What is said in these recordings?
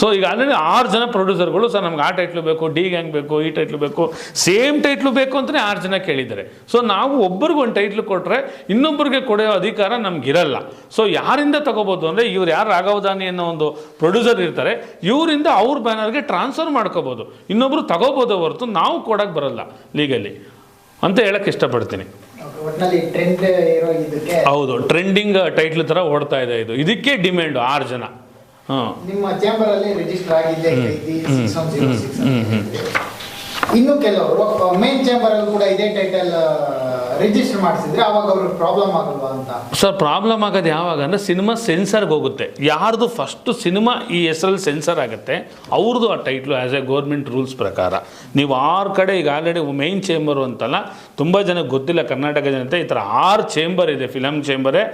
So ಈಗ already ಆರು ಜನ ಪ್ರೊಡ್ಯೂಸರ್ಗಳು ಸರ್ ನಮ್ಗೆ ಆ ಟೈಟ್ಲು ಬೇಕು ಡಿ ಗ್ಯಾಂಗ್ ಬೇಕು ಈ ಟೈಟ್ಲು ಬೇಕು ಸೇಮ್ ಟೈಟ್ಲು ಬೇಕು ಅಂತಲೇ ಆರು ಜನ ಕೇಳಿದ್ದಾರೆ. ಸೊ ನಾವು ಒಬ್ಬರಿಗೂ ಒಂದು ಟೈಟ್ಲು ಕೊಟ್ಟರೆ ಇನ್ನೊಬ್ಬರಿಗೆ ಕೊಡೋ ಅಧಿಕಾರ ನಮಗಿರಲ್ಲ. ಸೊ ಯಾರಿಂದ ತಗೋಬೋದು ಅಂದರೆ ಇವ್ರು ಯಾರು ರಾಘವದಾನಿ ಅನ್ನೋ ಒಂದು ಪ್ರೊಡ್ಯೂಸರ್ ಇರ್ತಾರೆ ಇವರಿಂದ ಅವ್ರ ಬ್ಯಾನರ್ಗೆ ಟ್ರಾನ್ಸ್ಫರ್ ಮಾಡ್ಕೋಬೋದು. ಇನ್ನೊಬ್ಬರು ತಗೋಬೋದು ಹೊರತು ನಾವು ಕೊಡೋಕ್ಕೆ ಬರಲ್ಲ ಲೀಗಲಿ ಅಂತ ಹೇಳಕ್ಕೆ ಇಷ್ಟಪಡ್ತೀನಿ. ಹೌದು ಟ್ರೆಂಡಿಂಗ್ ಟೈಟ್ಲ್ ಥರ ಓಡ್ತಾ ಇದೆ ಇದು. ಇದಕ್ಕೆ ಡಿಮ್ಯಾಂಡು ಆರು ಜನ. ನಿಮ್ಮ ಚೇಂಬರ್ ಅಲ್ಲಿ ರಿಜಿಸ್ಟರ್ ಆಗಿದೆ ಸಿಕ್ಸ್ ಒನ್ ಜೀರೋ ಸಿಕ್ಸ್ ಇನ್ನು ಕೆಲವರು ಮೇನ್ ಚೇಂಬರ್ ಅಲ್ಲಿ ಕೂಡ ಇದೇ ಟೈಟಲ್ ರಿಜಿಸ್ಟರ್ ಮಾಡಿಸಿದ್ರೆ ಅವಾಗ ಅವ್ರಿಗೆ ಪ್ರಾಬ್ಲಮ್ ಆಗಲ್ವಾ ಅಂತ. ಸರ್ ಪ್ರಾಬ್ಲಮ್ ಆಗೋದು ಯಾವಾಗ ಅಂದರೆ ಸಿನಿಮಾ ಸೆನ್ಸರ್ಗೆ ಹೋಗುತ್ತೆ. ಯಾರ್ದು ಫಸ್ಟ್ ಸಿನಿಮಾ ಈ ಹೆಸರಲ್ಲಿ ಸೆನ್ಸರ್ ಆಗುತ್ತೆ ಅವ್ರದ್ದು ಆ title as a government rules ಪ್ರಕಾರ. ನೀವು ಆರು ಕಡೆ ಈಗ ಆಲ್ರೆಡಿ ಮೇನ್ ಚೇಂಬರು ಅಂತಲ್ಲ, ತುಂಬ ಜನಕ್ಕೆ ಗೊತ್ತಿಲ್ಲ, ಕರ್ನಾಟಕ ಜನತೆ ಈ ಥರ ಆರು ಚೇಂಬರ್ ಇದೆ ಫಿಲಮ್ ಚೇಂಬರೇ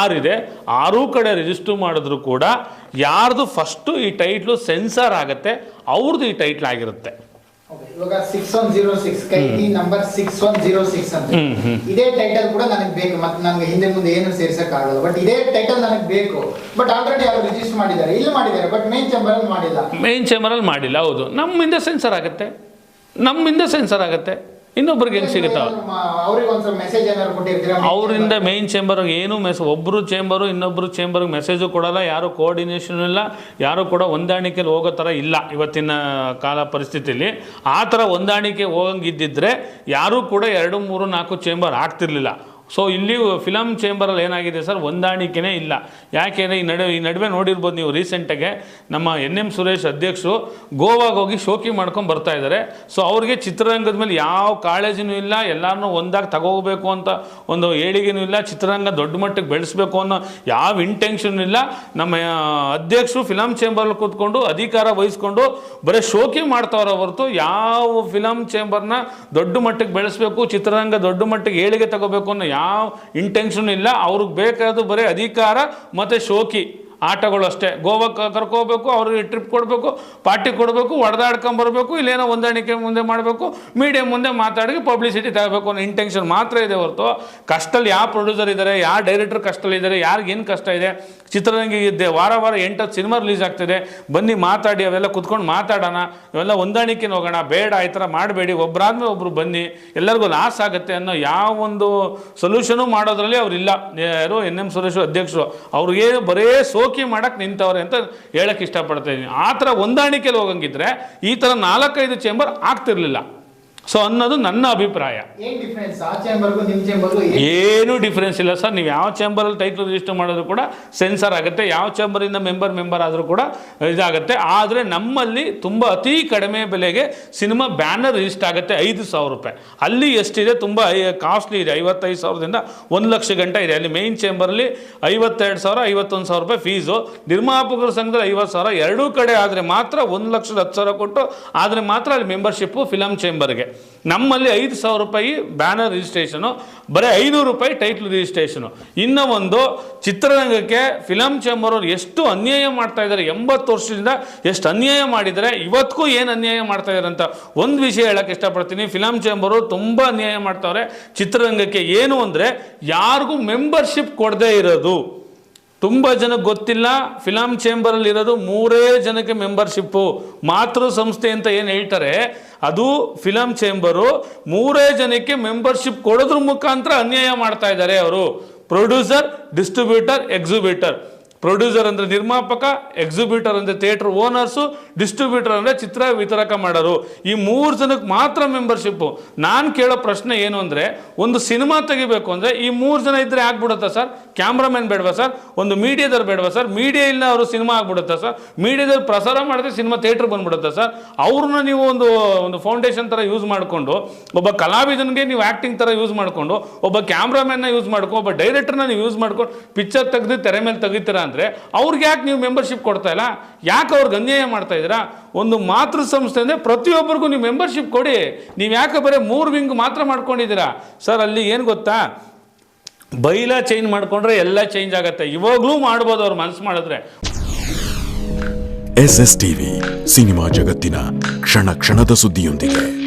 ಆರಿದೆ ಆರೂ ಕಡೆ ರಿಜಿಸ್ಟರ್ ಮಾಡಿದ್ರು ಕೂಡ ಯಾರ್ದು ಫಸ್ಟು ಈ ಟೈಟ್ಲು ಸೆನ್ಸರ್ ಆಗುತ್ತೆ ಅವ್ರದ್ದು ಈ ಟೈಟ್ಲ್ ಆಗಿರುತ್ತೆ. ಇವಾಗ six one zero six ಕೈಟಿ number six one zero six ಅಂತ. ಇದೇ ಟೈಟಲ್ ಕೂಡ ನನಗೆ ಬೇಕು ಮತ್ತೆ ನನಗೆ ಹಿಂದೆ ಮುಂದೆ ಏನು ಸೇರ್ಸಕ್ ಆಗಲ್ಲ. ಬಟ್ ಇದೇ ಟೈಟಲ್ ನನಗೆ ಬೇಕು. ಬಟ್ ಆಲ್ರೆಡಿ ಅವರು ರಿಜಿಸ್ಟರ್ ಮಾಡಿದ್ದಾರೆ. ಇಲ್ಲಿ ಮಾಡಿದ್ದಾರೆ ಬಟ್ ಮೇನ್ ಚೇಂಬರ್ ಅಲ್ಲಿ ಮಾಡಿಲ್ಲ. ಮೇನ್ ಚೇಂಬರಲ್ಲಿ ಮಾಡಿಲ್ಲ ಹೌದು. ನಮ್ಮಿಂದ ಸೆನ್ಸರ್ ಆಗುತ್ತೆ. ನಮ್ಮಿಂದ ಸೆನ್ಸರ್ ಆಗುತ್ತೆ. ಇನ್ನೊಬ್ರಿಗೆ ಹೆಂಗೆ ಸಿಗುತ್ತಾ. ಅವ್ರಿಗೆ ಒಂದ್ಸಲ ಮೆಸೇಜ್ ಏನಾದ್ರು ಕೊಟ್ಟಿರ್ತೀರಾ? ಅವರಿಂದ ಮೇನ್ ಚೇಂಬರ್ಗೆ ಏನು ಮೆಸ್ ಒಬ್ಬರು ಚೇಂಬರು ಇನ್ನೊಬ್ಬರು ಚೇಂಬರ್ಗೆ ಮೆಸೇಜು ಕೊಡಲ್ಲ ಯಾರು ಕೋಆರ್ಡಿನೇಷನ್ ಇಲ್ಲ ಯಾರು ಕೂಡ ಹೊಂದಾಣಿಕೆಯಲ್ಲಿ ಹೋಗೋ ಥರ ಇಲ್ಲ ಇವತ್ತಿನ ಕಾಲ ಪರಿಸ್ಥಿತಿಯಲ್ಲಿ ಆ ಥರ ಹೊಂದಾಣಿಕೆ ಹೋಗಂಗಿದ್ದಿದ್ರೆ ಯಾರೂ ಕೂಡ ಎರಡು ಮೂರು ನಾಲ್ಕು ಚೇಂಬರ್ ಆಗ್ತಿರ್ಲಿಲ್ಲ. ಸೊ ಇಲ್ಲಿ ಫಿಲಮ್ ಚೇಂಬರಲ್ಲಿ ಏನಾಗಿದೆ ಸರ್ ಹೊಂದಾಣಿಕೆನೇ ಇಲ್ಲ. ಯಾಕೆಂದರೆ ಈ ನಡುವೆ ಈ ನಡುವೆ ನೋಡಿರ್ಬೋದು ನೀವು ರೀಸೆಂಟಾಗೆ ನಮ್ಮ ಎನ್ ಎಂ ಸುರೇಶ್ ಅಧ್ಯಕ್ಷರು ಗೋವಾಗೆ ಹೋಗಿ ಶೋಕಿ ಮಾಡ್ಕೊಂಡು ಬರ್ತಾ ಇದ್ದಾರೆ ಸೊ ಅವ್ರಿಗೆ ಚಿತ್ರರಂಗದ ಮೇಲೆ ಯಾವ ಕಾಳಜಿನೂ ಇಲ್ಲ. ಎಲ್ಲರನ್ನೂ ಒಂದಾಗಿ ತಗೋಬೇಕು ಅಂತ ಒಂದು ಏಳಿಗೆನೂ ಇಲ್ಲ. ಚಿತ್ರರಂಗ ದೊಡ್ಡ ಮಟ್ಟಕ್ಕೆ ಬೆಳೆಸಬೇಕು ಅನ್ನೋ ಯಾವ ಇಂಟೆನ್ಷನ್ ಇಲ್ಲ. ನಮ್ಮ ಅಧ್ಯಕ್ಷರು ಫಿಲಮ್ ಚೇಂಬರಲ್ಲಿ ಕೂತ್ಕೊಂಡು ಅಧಿಕಾರ ವಹಿಸ್ಕೊಂಡು ಬರೀ ಶೋಕಿ ಮಾಡ್ತಾವ್ರೆ ಹೊರತು ಯಾವ ಫಿಲಮ್ ಚೇಂಬರ್ನ ದೊಡ್ಡ ಮಟ್ಟಕ್ಕೆ ಬೆಳೆಸಬೇಕು, ಚಿತ್ರರಂಗ ದೊಡ್ಡ ಮಟ್ಟಿಗೆ ಏಳಿಗೆ ತಗೋಬೇಕು ಅನ್ನೋ ಯಾವ ಇಂಟೆನ್ಷನ್ ಇಲ್ಲ, ಅವ್ರಿಗೆ ಬೇಕಾದ ಬರೀ ಅಧಿಕಾರ ಮತ್ತು ಶೋಕಿ. ಆಟಗಳು ಅಷ್ಟೇ. ಗೋವಾಕ್ಕೆ ಕರ್ಕೋಬೇಕು, ಅವ್ರಿಗೆ ಟ್ರಿಪ್ ಕೊಡಬೇಕು ಪಾರ್ಟಿ ಕೊಡಬೇಕು ಹೊಡೆದಾಡ್ಕೊಂಬರ್ಬೇಕು ಇಲ್ಲೇನೋ ಹೊಂದಾಣಿಕೆ ಮುಂದೆ ಮಾಡಬೇಕು ಮೀಡಿಯಾ ಮುಂದೆ ಮಾತಾಡಿ ಪಬ್ಲಿಸಿಟಿ ತಗೋಬೇಕು ಅನ್ನೋ ಇಂಟೆನ್ಷನ್ ಮಾತ್ರ ಇದೆ ಹೊರತು. ಕಷ್ಟಲ್ಲಿ ಯಾವ ಪ್ರೊಡ್ಯೂಸರ್ ಇದ್ದಾರೆ ಯಾವ ಡೈರೆಕ್ಟರ್ ಕಷ್ಟದಲ್ಲಿ ಇದ್ದಾರೆ ಯಾರಿಗೇನು ಕಷ್ಟ ಇದೆ ಚಿತ್ರರಂಗ ಇದ್ದೆ. ವಾರ ವಾರ ಎಂಟತ್ತು ಸಿನಿಮಾ ರಿಲೀಸ್ ಆಗ್ತಿದೆ. ಬನ್ನಿ ಮಾತಾಡಿ, ಅವೆಲ್ಲ ಕುತ್ಕೊಂಡು ಮಾತಾಡೋಣ. ಇವೆಲ್ಲ ಹೊಂದಾಣಿಕೆ ಹೋಗೋಣ. ಬೇಡ, ಈ ಥರ ಮಾಡಬೇಡಿ. ಒಬ್ಬರಾದ್ಮೇಲೆ ಒಬ್ರು ಬನ್ನಿ. ಎಲ್ಲರಿಗೂ ಲಾಸ್ ಆಗುತ್ತೆ ಅನ್ನೋ ಯಾವ ಒಂದು ಸೊಲ್ಯೂಷನು ಮಾಡೋದ್ರಲ್ಲಿ ಅವರಿಲ್ಲ. ಯಾರು ಎನ್ ಎಂ ಸುರೇಶ್ ಅಧ್ಯಕ್ಷರು. ಅವ್ರಿಗೆ ಬರೇ ಸೋಕಿ ಮಾಡೋಕ್ಕೆ ನಿಂತವ್ರೆ ಅಂತ ಹೇಳಕ್ಕೆ ಇಷ್ಟಪಡ್ತಾ ಇದ್ದೀನಿ. ಆ ಥರ ಹೊಂದಾಣಿಕೆಯಲ್ಲಿ ಹೋಗಂಗಿದ್ರೆ ಈ ಥರ ನಾಲ್ಕೈದು ಚೇಂಬರ್ ಆಗ್ತಿರ್ಲಿಲ್ಲ. ಸೊ ಅನ್ನೋದು ನನ್ನ ಅಭಿಪ್ರಾಯ. ಏನು ಡಿಫ್ರೆನ್ಸ್ ಇಲ್ಲ ಸರ್. ನೀವು ಯಾವ ಚೇಂಬರಲ್ಲಿ ಟೈಟ್ಲ್ ರಿಜಿಸ್ಟರ್ ಮಾಡಿದ್ರು ಕೂಡ ಸೆನ್ಸರ್ ಆಗುತ್ತೆ. ಯಾವ ಚೇಂಬರಿಂದ ಮೆಂಬರ್ ಮೆಂಬರ್ ಆದರೂ ಕೂಡ ಇದಾಗುತ್ತೆ. ಆದರೆ ನಮ್ಮಲ್ಲಿ ತುಂಬ ಅತಿ ಕಡಿಮೆ ಬೆಲೆಗೆ ಸಿನಿಮಾ ಬ್ಯಾನರ್ ರಿಜಿಸ್ಟರ್ ಆಗುತ್ತೆ. ಐದು ಸಾವಿರ ರೂಪಾಯಿ. ಅಲ್ಲಿ ಎಷ್ಟಿದೆ? ತುಂಬ ಕಾಸ್ಟ್ಲಿ ಇದೆ. ಐವತ್ತೈದು ಸಾವಿರದಿಂದ ಒಂದು ಲಕ್ಷ ಗಂಟೆ ಇದೆ. ಅಲ್ಲಿ ಮೇನ್ ಚೇಂಬರಲ್ಲಿ ಐವತ್ತೆರಡು ಸಾವಿರ ಐವತ್ತೊಂದು ಸಾವಿರ ರೂಪಾಯಿ ಫೀಸು ನಿರ್ಮಾಪಕರ ಸಂಘದಲ್ಲಿ ಐವತ್ತು ಸಾವಿರ. ಎರಡೂ ಕಡೆ ಆದರೆ ಮಾತ್ರ ಒಂದು ಲಕ್ಷದ ಹತ್ತು ಸಾವಿರ ಕೊಟ್ಟು ಆದರೆ ಮಾತ್ರ ಅಲ್ಲಿ ಮೆಂಬರ್ಶಿಪ್ಪು ಫಿಲಮ್ ಚೇಂಬರ್ಗೆ ನಮ್ಮಲ್ಲಿ ಐದು ಸಾವಿರ ರೂಪಾಯಿ ಬ್ಯಾನರ್ ರಿಜಿಸ್ಟ್ರೇಷನು ಬರೀ ಐನೂರು ರೂಪಾಯಿ ಟೈಟ್ಲ್ ರಿಜಿಸ್ಟ್ರೇಷನು ಇನ್ನು ಒಂದು ಚಿತ್ರರಂಗಕ್ಕೆ ಫಿಲಮ್ ಚೇಂಬರ್ ಅವರು ಎಷ್ಟು ಅನ್ಯಾಯ ಮಾಡ್ತಾ ಇದ್ದಾರೆ, ಎಂಬತ್ತು ವರ್ಷದಿಂದ ಎಷ್ಟು ಅನ್ಯಾಯ ಮಾಡಿದ್ದಾರೆ ಇವತ್ತಿಗೂ ಏನು ಅನ್ಯಾಯ ಮಾಡ್ತಾ ಇದ್ದಾರೆ ಅಂತ ಒಂದು ವಿಷಯ ಹೇಳಕ್ಕೆ ಇಷ್ಟಪಡ್ತೀನಿ. ಫಿಲಮ್ ಚೇಂಬರು ತುಂಬ ಅನ್ಯಾಯ ಮಾಡ್ತಾವ್ರೆ. ಚಿತ್ರರಂಗಕ್ಕೆ ಏನು ಅಂದರೆ ಯಾರಿಗೂ ಮೆಂಬರ್ಶಿಪ್ ಕೊಡದೇ ಇರೋದು. ತುಂಬ ಜನಕ್ಕೆ ಗೊತ್ತಿಲ್ಲ ಫಿಲಮ್ ಚೇಂಬರಲ್ಲಿ ಇರೋದು ಮೂರೇ ಜನಕ್ಕೆ ಮೆಂಬರ್ಶಿಪ್ಪು. ಮಾತೃ ಸಂಸ್ಥೆ ಅಂತ ಏನು ಹೇಳ್ತಾರೆ, ಅದು ಫಿಲಮ್ ಚೇಂಬರು, ಮೂರೇ ಜನಕ್ಕೆ ಮೆಂಬರ್ಶಿಪ್ ಕೊಡೋದ್ರ ಮುಖಾಂತರ ಅನ್ಯಾಯ ಮಾಡ್ತಾ ಇದ್ದಾರೆ ಅವರು. Producer, distributor, ಎಕ್ಸಿಬ್ಯೂಟರ್. ಪ್ರೊಡ್ಯೂಸರ್ ಅಂದರೆ ನಿರ್ಮಾಪಕ, ಎಕ್ಸಿಬ್ಯೂಟರ್ ಅಂದರೆ ಥಿಯೇಟರ್ ಓನರ್ಸು, ಡಿಸ್ಟ್ರಿಬ್ಯೂಟರ್ ಅಂದರೆ ಚಿತ್ರ ವಿತರಕ ಮಾಡೋರು. ಈ ಮೂರು ಜನಕ್ಕೆ ಮಾತ್ರ ಮೆಂಬರ್ಶಿಪ್ಪು. ನಾನು ಕೇಳೋ ಪ್ರಶ್ನೆ ಏನು ಅಂದರೆ, ಒಂದು ಸಿನಿಮಾ ತೆಗಿಬೇಕು ಅಂದರೆ ಈ ಮೂರು ಜನ ಇದ್ದರೆ ಆಗ್ಬಿಡುತ್ತಾ ಸರ್? ಕ್ಯಾಮ್ರಾಮನ್ ಬೇಡವಾ ಸರ್? ಒಂದು ಮೀಡಿಯಾದವ್ರು ಬೇಡವಾ ಸರ್? ಮೀಡಿಯಾ ಇಲ್ಲ ಅವರು ಸಿನಿಮಾ ಆಗ್ಬಿಡುತ್ತಾ ಸರ್? ಮೀಡಿಯಾದಲ್ಲಿ ಪ್ರಸಾರ ಮಾಡಿದ್ರೆ ಸಿನಿಮಾ ಥಿಯೇಟ್ರ್ ಬಂದ್ಬಿಡುತ್ತೆ ಸರ್? ಅವ್ರನ್ನ ನೀವು ಒಂದು ಒಂದು ಫೌಂಡೇಶನ್ ಥರ ಯೂಸ್ ಮಾಡಿಕೊಂಡು, ಒಬ್ಬ ಕಲಾವಿದನಿಗೆ ನೀವು ಆ್ಯಕ್ಟಿಂಗ್ ಥರ ಯೂಸ್ ಮಾಡಿಕೊಂಡು, ಒಬ್ಬ ಕ್ಯಾಮ್ರಾಮನ್ನ ಯೂಸ್ ಮಾಡ್ಕೊಂಡು, ಒಬ್ಬ ಡೈರೆಕ್ಟರ್ನ ನೀವು ಯೂಸ್ ಮಾಡ್ಕೊಂಡು, ಪಿಕ್ಚರ್ ತೆಗೆದು ತೆರೆ ಮೇಲೆ ತೆಗಿತೀರಾ ಅಂದರೆ, ಅವ್ರಿಗೆ ಯಾಕೆ ನೀವು ಮೆಂಬರ್ಶಿಪ್ ಕೊಡ್ತಾ ಇಲ್ಲ? ಯಾಕೆ ಅವ್ರಿಗೆ ಅನ್ಯಾಯ ಮಾಡ್ತಾ ಇದ್ದೀರಾ? ಒಂದು ಮಾತೃ ಸಂಸ್ಥೆ ಅಂದರೆ ಪ್ರತಿಯೊಬ್ಬರಿಗೂ ನೀವು ಮೆಂಬರ್ಶಿಪ್ ಕೊಡಿ. ನೀವು ಯಾಕೆ ಬರೀ ಮೂರು ವಿಂಗ್ ಮಾತ್ರ ಮಾಡ್ಕೊಂಡಿದ್ದೀರಾ? ಸರ್, ಅಲ್ಲಿ ಏನು ಗೊತ್ತಾ? ಬೈಲ ಚೇಂಜ್ ಮಾಡ್ಕೊಂಡ್ರೆ ಎಲ್ಲ ಚೇಂಜ್ ಆಗುತ್ತೆ. ಇವಾಗಲೂ ಮಾಡ್ಬೋದು ಅವ್ರು ಮನಸ್ಸು ಮಾಡಿದ್ರೆ. ಎಸ್ ಎಸ್ ಟಿವಿ, ಸಿನಿಮಾ ಜಗತ್ತಿನ ಕ್ಷಣ ಕ್ಷಣದ ಸುದ್ದಿಯೊಂದಿಗೆ.